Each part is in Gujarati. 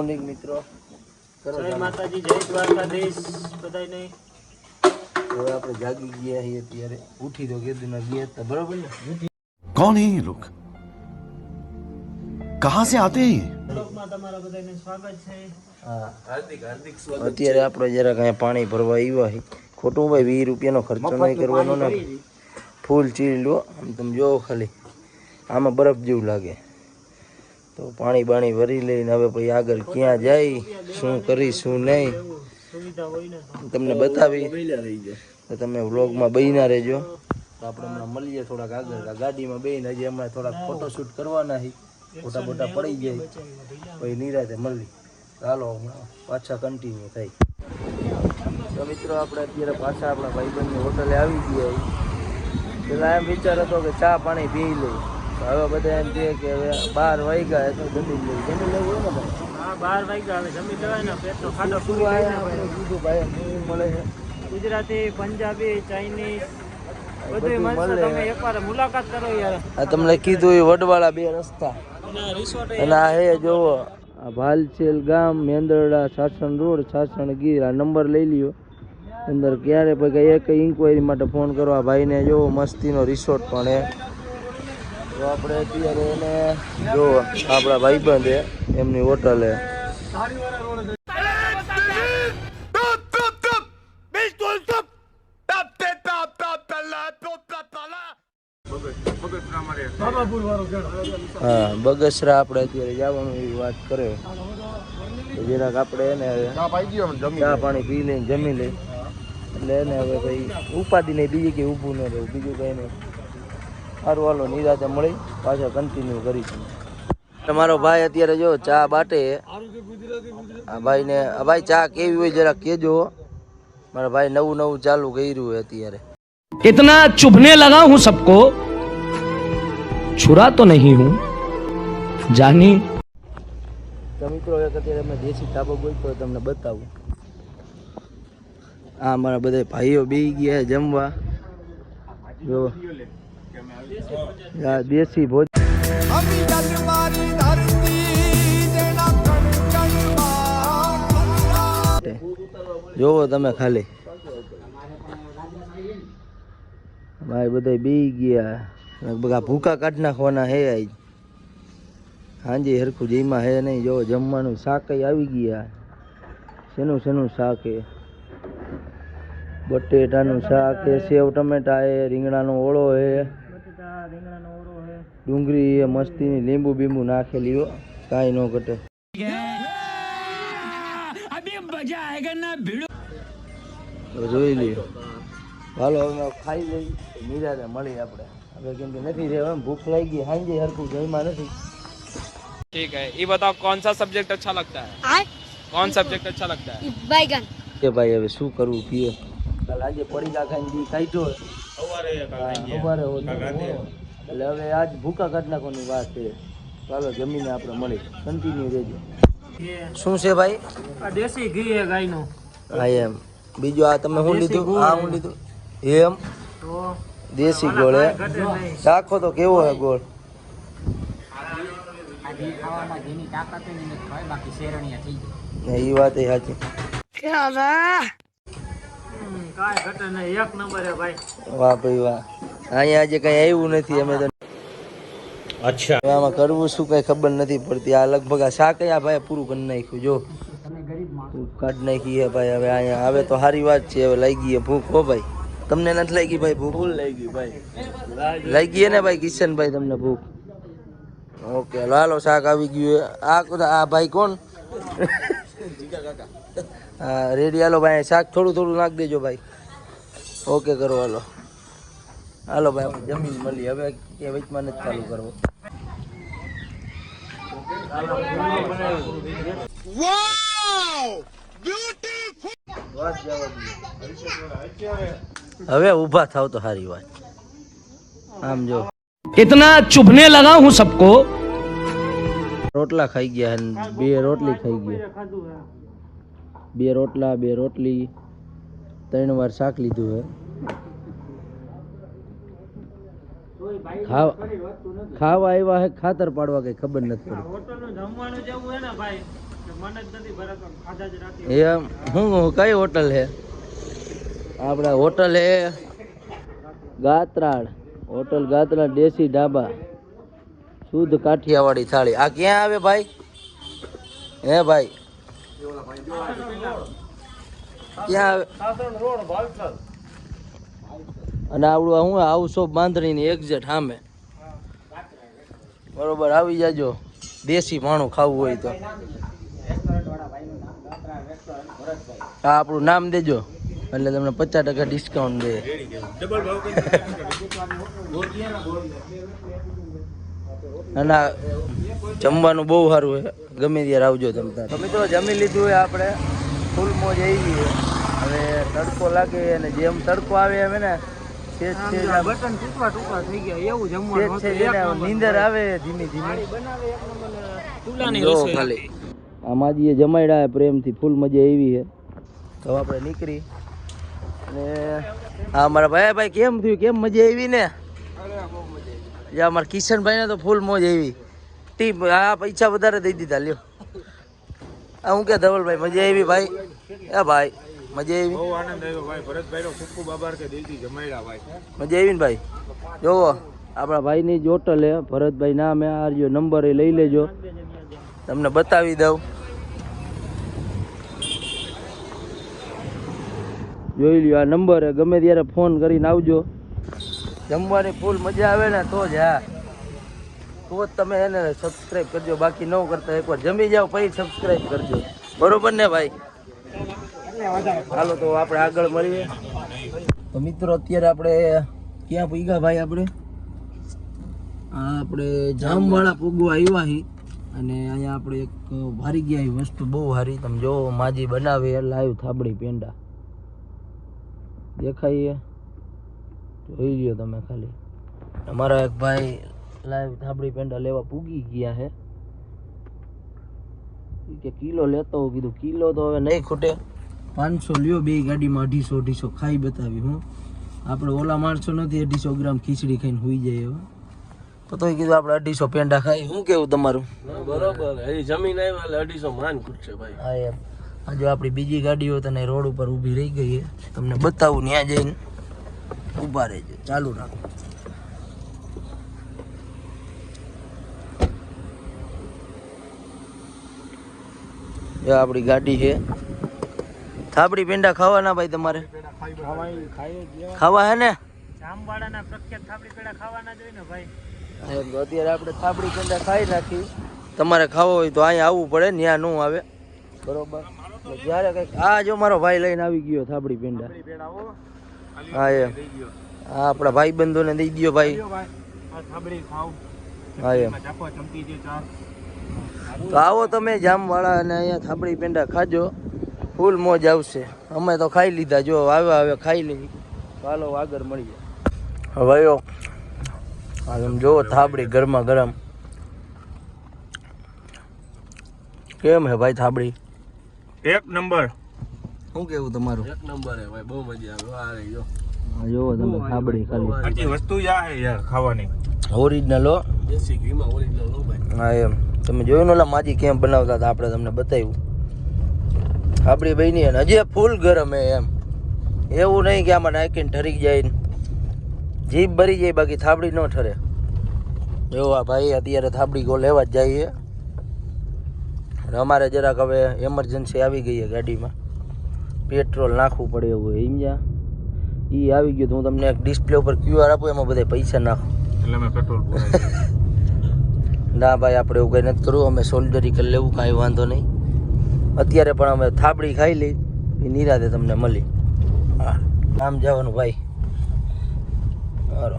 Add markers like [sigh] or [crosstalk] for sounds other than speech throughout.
મોર્નિંગ મિત્રો કરો જય ચાલુ. માતાજી જય દ્વારકાધીશ બધાને હવે આપણે જાગી ગયા છીએ અત્યારે ઉઠી તો કીધું ના ગયા હતા બરોબર ને कौन है ये लोग कहां से आते हैं ये બ્લોગમાં તમારા બધાને સ્વાગત છે હા હાર્દિક હાર્દિક અત્યારે આપણે જરાક અહીંયા પાણી ભરવા આવ્યા છે ખોટું ભાઈ વીસ રૂપિયાનો ખર્ચો નહીં કરવાનો ને ફૂલ ચીલ લો આમ તમે જોવો ખાલી આમાં બરફ જેવું લાગે તો પાણી બાણી ભરી લઈને હવે પછી આગળ ક્યાં જાય, શું કરી શું નહીં, તમને બતાવી. તો તમે વ્લોગમાં બહીના રહેજો. તો આપણે હમણાં મળીએ થોડાક આગળ. ગાડીમાં બેહીને હજી હમણાં થોડાક ફોટોશૂટ કરવાના છે. ફોટા બોટા પડી જાય પછી નિરાતે મળી ચાલો હમણાં પાછા કન્ટિન્યુ થાય. તો મિત્રો આપણે અત્યારે પાછા આપણા ભાઈબંધની હોટલે આવી ગયા. પેલા એમ વિચાર હતો કે ચા પાણી પી લઈ હવે બધા એમ કહે કે હવે બાર વાગ્યા તો જમી લઈ જમી લેવું ને ભાઈ? હા બાર વાગ્યા હવે જમી લેવાય ને પેટનો ખાડો શું કીધું ભાઈ મળે. છે ગુજરાતી પંજાબી ચાઇનીઝ તમને કીધું એ વડવાળા બે રસ્તા. અને આ હે જોવો આ ગામ મેંદરડા સાસણ રોડ સાસણ ગીર આ નંબર લઈ લ્યો. અંદર ક્યારે પછી એક ઇન્કવાયરી માટે ફોન કરો. આ ભાઈને જોવો મસ્તીનો રિસોર્ટ પણ હે. તો આપણે અત્યારે એને જો આપણા ભાઈબંધ હે એમની હોટલ. હા બગસરા આપણે અત્યારે જવાનું એવી વાત કરે. જરાક આપણે એને ચા પાણી પી લઈને જમી લઈ એટલે એને હવે ભાઈ ઉપાધિ નહીં બીજી કઈ ઊભું ન રહેવું બીજું કઈ નહીં. સારું હાલો નિરાતે મળી પાછા કન્ટિન્યુ કરીશું તમારો ભાઈ અત્યારે જો ચા બાટે આ ભાઈને આ ભાઈ ચા કેવી હોય જરાક કહેજો મારા ભાઈ નવું નવું ચાલુ કર્યું હોય અત્યારે इतना चुभने लगा हूं सबको छुरा तो नहीं हूं जानी તો મિત્રો એક અત્યારે અમે દેશી ધાબો ગોઈતો તમને બતાવું આ અમારા બધા ભાઈઓ બેસી ગયા છે જમવા જો આ દેશી ભોજ જોવો તમે ખાલી. ભાઈ બધા બી ગયા. બધા ભૂકા કાઢી નાખવાના હે આજ. હાંજી હરખું જઈમાં હે નહીં. જો જમવાનું શાક આવી ગયા. શેનું શેનું શાક હે બટેટાનું શાક હે સેવ ટમેટા હે રીંગણાનો ઓળો હે ડુંગળી હે મસ્તીની લીંબુ બીંબુ નાખેલી હો કાંઈ ન ઘટે તો જોઈ લ્યો હાલો હવે ખાઈ લઈ નિરાતે મળી આપણે હવે કેમ કે નથી રહેવા ભૂખ લાગી ગઈ હાંજે હરખું જઈમાં નથી ठीक है ये बताओ कौन सा सब्जेक्ट अच्छा लगता है आय कौन सब्जेक्ट अच्छा लगता है बैगन કે ભાઈ હવે શું કરવું કીએ કાલ આજે પડી જા ખાઈને દી કાઢ્યો સવારે હોતો એટલે હવે આજ ભૂકા કાઢ નાખવાની વાત છે. ચાલો જમીને આપણે મળી કન્ટિન્યુ રહેજો. શું છે ભાઈ? આ દેશી ઘી છે ગાયનું. હા એમ. બીજું આ તમે શું લીધું? આ હું લીધું? એમ? તો દેશી ગોળ હે રાખો તો કેવો હે ગોળ? ને એ વાત એ સાચી. હમ, કાંઈ ઘટે નહીં. એક નંબર હે ભાઈ. વાહ ભાઈ વાહ. અહીંયા આજે કઈ આવ્યું નથી અમે તો અચ્છા. આમાં કરવું શું કઈ ખબર નથી પડતી. આ લગભગ આ શાક આ ભાઈ પૂરું કરી નાખ્યું જો. કાઢ નાખી હે ભાઈ હવે અહીંયા આવે તો સારી વાત છે હવે લાગી ગઈ ભૂખ હો ભાઈ. તમને નથી લાગી ભાઈ ભૂખ? લાગી ભાઈ. લાગી ને ભાઈ કિશનભાઈ તમને ભૂખ? ઓકે હાલો શાક આવી ગયું. આ આ ભાઈ કોણ? હા રેડી હાલો ભાઈ શાક થોડું થોડું નાખ દેજો ભાઈ. ઓકે કરો હાલો. હાલો ભાઈ જમીન મળી. હવે કે વચમાં જ ચાલુ કરવો. હવે ઊભા થાવ તો સારી વાત. આમ જો. ઇતના ચુભને લગા હું સબકો રોટલા ખાઈ ગયા બે રોટલી ખાઈ ગઈ બે રોટલા બે રોટલી. ત્રણ વાર શાક લીધું હે. ખાવા ખાવા આવ્યા હે ખાતર પાડવા કઈ ખબર નથી પડી. હોટલનું જમવાનું જેવું હે ને ભાઈ મન જ નથી બરાબર ખાધા જ રાતે એમ હું કઈ હોટલ છે આપણા હોટલ હે ગાત્રાળ. હોટલ ગાત્રાળ દેશી ઢાબા. શુદ્ધ કાઠિયાવાડી થાળી. આ ક્યાં આવે ભાઈ? હે ભાઈ? ક્યાં આવે? અને આવડું હું હાઉસ ઓફ બાંધણીની એક્ઝેટ સામે. બરોબર, આવી જાજો. દેશી ભાણું ખાવું હોય તો. હા, આપણું નામ દેજો. એટલે તમને પચાસ ટકા ડિસ્કાઉન્ટ દે. અને જમવાનું બહુ સારું છે. ગમે ત્યારે આવજો તમે તમે તો જમી લીધું હોય આપણે. ફૂલ મોજ આવી ગઈ હવે તડકો લાગે અને જેમ તડકો આવે એમ ને બટન ટૂંકા ટૂંકા થઈ ગયા એવું જમવાનું. નીંદર આવે ધીમી ધીમી. બનાવે એક નંબર ચૂલાની જો રસોઈ. ખાલી. આ માજીએ જમાડ્યા પ્રેમથી ફૂલ મજા આવી છે. તો આપણે નીકળી. અને હા મારા ભાઈ ભાઈ કેમ થયું? કેમ મજા આવી ને? અમારા કિશનભાઈ ને તો ફૂલ મોજ આવી. ટીમ આ પૈસા વધારે દઈ દીધા લ્યો. આ હું કે ધવલભાઈ મજા આવી ભાઈ? એ ભાઈ. મજા આવી? બહુ આનંદ આવ્યો ભાઈ. ભરતભાઈ નો ખૂબ ખૂબ આભાર કે દિલથી જમાડ્યા ભાઈ મજા આવી ને ભાઈ? જોવો આપણા ભાઈની જ હોટલ હે ભરતભાઈ ના હે આ રહ્યો નંબર એ લઈ લેજો. તમને બતાવી દઉં. જોઈ લ્યો આ નંબર ગમે ત્યારે ફોન કરીને આવજો. જમવાની ફૂલ મજા આવે ને તો જ હા. તો જ તમે એને સબસ્ક્રાઈબ કરજો. બાકી ન કરતા એકવાર જમી જાઓ પછી સબસ્ક્રાઈબ કરજો. બરોબર ને ભાઈ? હાલો, તો આપણે આગળ મળીએ. તો મિત્રો, અત્યારે આપણે ક્યાં પૂગ્યા ભાઈ આપણે? આપણે જામવાળા પૂગવા આવ્યા હી. અને અહીંયા આપણે એક ભારી ગયા વસ્તુ બહુ સારી. તમે જો, માજી બનાવે લાઈવ થાબડી પેંડા. દેખાઈએ? જોઈ લ્યો તમે ખાલી. અમારા એક ભાઈ લાઈવ થાબડી પેંડા લેવા પૂગી ગયા છે કે કિલો લેતો કીધું કિલો તો હવે નહીં ખૂટે. પાંચસો લ્યો બે ગાડીમાં અઢીસો અઢીસો ખાઈ બતાવી હું. આપણે ઓલા માણસો નથી અઢીસો ગ્રામ ખીચડી ખાઈને હોઈ જાય એવા. તો તોય કીધું આપણે અઢીસો પેંડા ખાઈ શું કેવું તમારું? બરોબર. એ જમીન આવ્યા એટલે અઢીસો માન ખૂટશે ભાઈ. હા એમ. આ આપણી બીજી ગાડીઓ તને રોડ ઉપર ઊભી રહી ગઈ છે. તમને બતાવું ત્યાં જઈને ઊભા રહેજો. ચાલુ રાખો. આપણી ગાડી છે. થાબડી પેંડા ખાવાના ભાઈ તમારે? ખાવા હે ને? જામવાળાના પ્રખ્યાત થાબડી પેડા ખાવાના જ ને ભાઈ. અત્યારે આપણે થાબડી પેંડા ખાઈ નાખી. તમારે ખાવો હોય તો અહીંયા આવવું પડે ત્યાં ન આવે. બરોબર. જ્યારે કંઈક આ જો મારો ભાઈ લઈને આવી ગયો થાબડી પેંડા. હા. એમ. હા આપણા ભાઈ. બંધોને દઈ દો ભાઈ હા એમ. તો આવો તમે જામવાળા અને અહીંયા થાબડી પેંડા ખાજો. ફૂલ મોજ આવશે. અમે તો ખાઈ લીધા. જો આવે આવે ખાઈ લઈ ચાલો આગળ મળીએ. હવે આ તમે જુઓ થાબડી ગરમા ગરમ. કેમ હે ભાઈ થાબડી? એક નંબર. શું કેવું તમારું? એક નંબર હે ભાઈ બહુ મજા આવે. આ રહી જો. તમે થાબડી ખાલી. આટલી વસ્તુ યા હે યાર ખાવાની. ઓરિજિનલ હો. દેશી ઘીમાં ઓરિજિનલ લો ભાઈ. હા એમ. તમે જોયું ને ઓલા માજી કેમ બનાવતા હતા? આપણે તમને બતાવ્યું. આપણી બહેની અને હજી ફૂલ ગરમ હે એમ. એવું નહીં કે આમાં નાખીને ઠરી જાય ને જીભ ભરી જાય બાકી થાબડી ન ઠરે. એવો આ ભાઈ અત્યારે થાબડી ગો લેવા જ જઈએ અને અમારે જરાક હવે એમરજન્સી આવી ગઈ છે ગાડીમાં. પેટ્રોલ નાખવું પડે એવું હોય સમજ્યા એ આવી ગયું તો હું તમને એક ડિસ્પ્લે ઉપર ક્યુઆર આપું એમાં બધા પૈસા નાખું. એટલે મેં પેટ્રોલ [laughs] ના ભાઈ આપણે એવું કંઈ નથી કરવું અમે સોલ્ડરી કરી લેવું કાંઈ વાંધો નહીં. અત્યારે પણ અમે થાબડી ખાઈ લઈ એ નિરાતે તમને મળી. હા. આમ જવાનું ભાઈ. સારો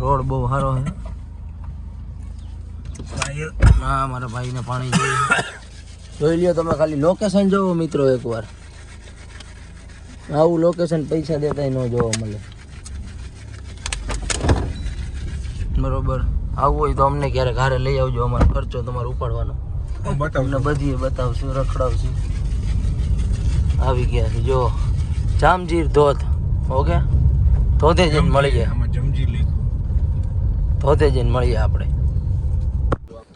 રોડ બહુ સારો છે. હા મારા ભાઈને પાણી જોઈ લ્યો તમે ખાલી લોકેશન જોવો મિત્રો એકવાર. આવું લોકેશન પૈસા દેતા ન જોવા મળે. બરોબર. આવવું હોય તો અમને ક્યારેક ઘરે લઈ આવજો અમારો ખર્ચો તમારે ઉપાડવાનો. તમને બધી બતાવશું રખડાવશું. આવી ગયા છે જો. જામજીર ધોધ ઓકે? ધોધે જઈને મળી ગયા. આમાં ધોધે જઈને મળીએ આપણે.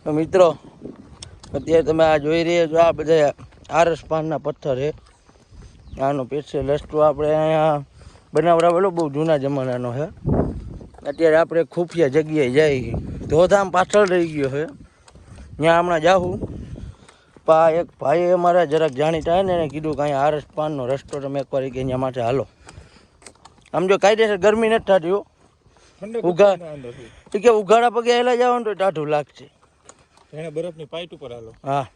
તો મિત્રો અત્યારે તમે આ જોઈ રહ્યા છો આ બધા આરસ પાનના પથ્થર છે. આનો પેસે લસ્ટો આપણે અહીંયા બનાવડાવેલો બહુ જૂના જમાનાનો છે. અત્યારે આપણે ખુફિયા જગ્યાએ જઈએ ધોધામ પાછળ રહી ગયો છે. ત્યાં હમણાં જાઉં પા એક ભાઈએ અમારા જરાક જાણીતા હે ને એને કીધું કે અહીંયા આરસ પાનનો રસ્તો તમે એકવાર કે અહીંયા માટે હાલો. આમ જો કાયદેસર ગરમી નથી થતી ઉઘા કે ઉઘાડા પગે હેલા જાવ ને તો ટાઢું લાગશે. એને બરફની પાઇટ ઉપર હાલો. હા.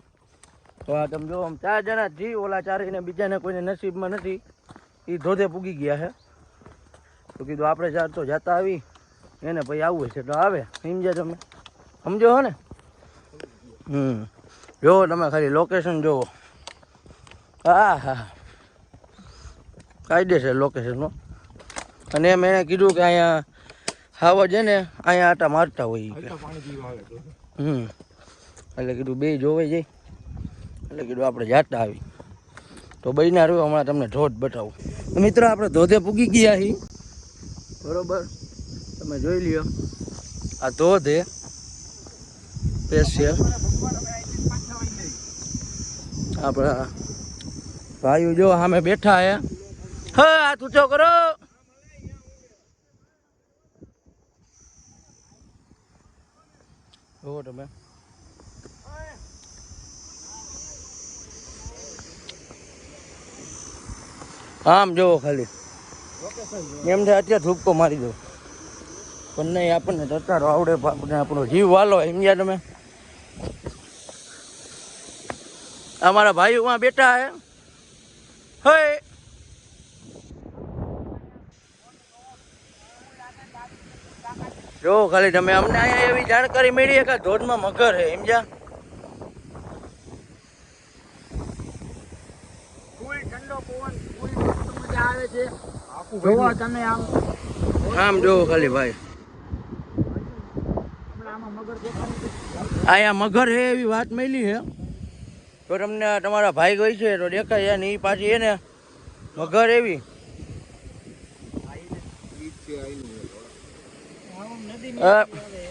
તો આ તમે જો આમ ચાર જણા જી ઓલા ચારીને બીજાને કોઈને નસીબમાં નથી. એ ધોધે પૂગી ગયા છે. તો કીધું આપણે ચાર તો જતા આવી. એને ભાઈ આવવું છે. તો આવે. સમજે તમે? સમજો હો ને? હમ. જોવો તમે ખાલી લોકેશન જુઓ હા હા કાયદે છે લોકેશનનો અને એમ એણે કીધું કે અહીંયા હાવા છે ને અહીંયા આટા મારતા હોય હમ. એટલે કીધું બે જોવે જઈ. એટલે કીધું આપણે જાતા આવી. તો બહીના રહ્યો હમણાં તમને ધોધ બતાવું. મિત્ર મિત્રો આપણે ધોધે પૂગી ગયા છીએ બરોબર? તમે જોઈ લ્યો. આ ધોધ હે સ્પેશિયલ આપણા ભાઈઓ જો સામે બેઠા હે. હા હાથ ઊંચો કરો. જુઓ તમે. આમ જોવો ખાલી. એમ છે અત્યારે ધૂપકો મારી દો. પણ નહીં આપણને તતારો આવડે પણ આપણો જીવ વાલો સમજ્યા તમે અમારા ભાઈઓ માં બેઠા હે. હે જો ખાલી તમે અમને અહીંયા એવી જાણકારી મળી કે ધોધમાં મગર હે સમજ્યા? ફૂલ ઠંડો પવન ફૂલ મજા આવે છે. જોવા તમે આમ. આમ જોવો ખાલી ભાઈ હમણાં આમાં મગર દેખાય અહીંયા મગર હે એવી વાત મળી છે તો તમને તમારા ભાઈ ગઈ છે તો દેખાય ને એ પાછી એને મગર એવી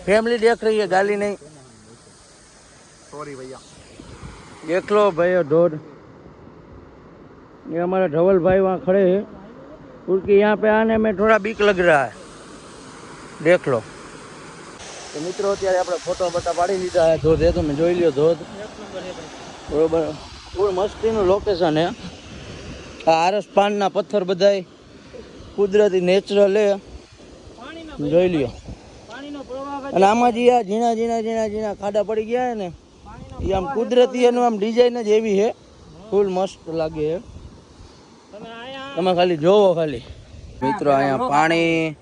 फैमिली देख रही है गाली नहीं સોરી ભૈયા देख लो भाई ढोर ये हमारा धवल भाई वहाँ खड़े हैं क्योंकि यहाँ पे आने में थोड़ा बीक लग रहा है देख लो તો મિત્રો, અત્યારે આપણે ફોટો બધા પાડી લીધા છે. ધોધ એ તમે જોઈ લ્યો ધોધ. બરોબર. ફૂલ મસ્તીનું લોકેશન હે. આ આરસ પાનના પથ્થર બધાય. કુદરતી નેચરલ હે. જોઈ લ્યો. અને આમાં જે આ ઝીણા ઝીણા ઝીણા ઝીણા ખાડા પડી ગયા ને, એ આમ કુદરતી એનું આમ ડિઝાઇન જ એવી છે ફૂલ મસ્ત લાગે છે તમે ખાલી જોવો ખાલી. મિત્રો, અહીંયા પાણી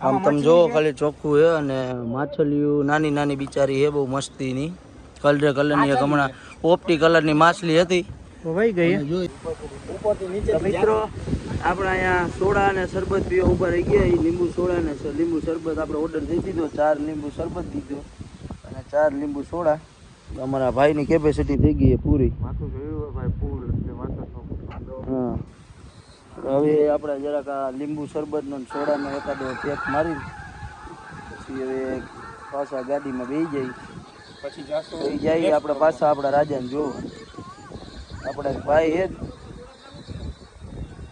આમ તમે જોવો ખાલી ચોખ્ખું છે અને માછલીઓ નાની નાની બિચારી છે બહુ મસ્તીની. કલરે કલરની એક હમણાં પોપટી કલરની માછલી હતી. વહી ગઈ મિત્રો આપણે અહીંયા સોડા અને શરબત પીવા ઊભા રહી ગયા. એ લીંબુ સોડા અને લીંબુ શરબત આપણે ઓર્ડર દઈ દીધો. ચાર લીંબુ શરબત દીધો. અને ચાર લીંબુ સોડા. તો અમારા ભાઈની કેપેસિટી થઈ ગઈ પૂરી. માથું જોયું ભાઈ ફૂલ. એટલે માથું હા. હવે આપણે જરાક આ લીંબુ શરબતનો સોડાનો એકાદો પેક મારી પછી હવે પાછા ગાડીમાં બેસી જઈ પછી જાશો. આપણે પાછા આપણા રાજાને જોવા. આપણે ભાઈ એ જ.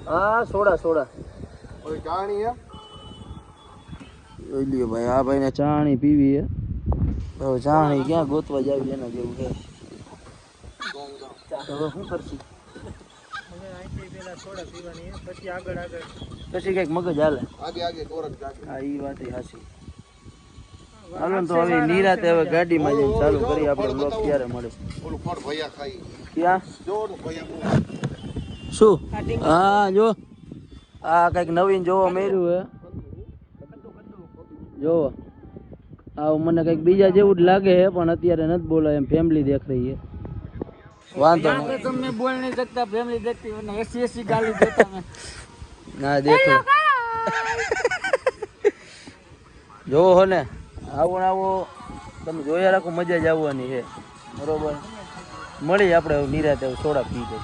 હા સોડા સોડા. ચાણી હે? જોઈ લ્યો ભાઈ આ ભાઈને ચાણી પીવી હે. ચાણી ક્યાં ગોતવા જાવી એના જેવું હવે શું કરશું? પેલા સોડા પીવાની પછી આગળ આગળ. પછી કંઈક મગજ હાલે. આગે આગે ગોરખ જાગે. હા એ વાત હાસી હાલો તો હવે નિરાતે હવે ગાડીમાં જઈને ચાલુ કરી આપણે બ્લોગ ક્યારે મળે. ઓલું ફળ ભૈયા ખાઈ. ક્યાં? જો ભૈયા શું? હા જો. આ કંઈક નવીન જોવા મળ્યું હે. જોવો. આ મને કંઈક બીજા જેવું જ લાગે છે પણ અત્યારે નથી બોલાય એમ ફેમિલી દેખ રહી છે વાંધો નહીં. તમને બોલ નહીં શકતા ફેમિલી દેખતી અને એસી એસી ગાલી દેતા ના દેખો જોવો હો ને આવું આવો તમે જોયા રાખો મજા જ આવવાની છે. બરોબર? મળી આપણે નિરાતે સોડા પી જાય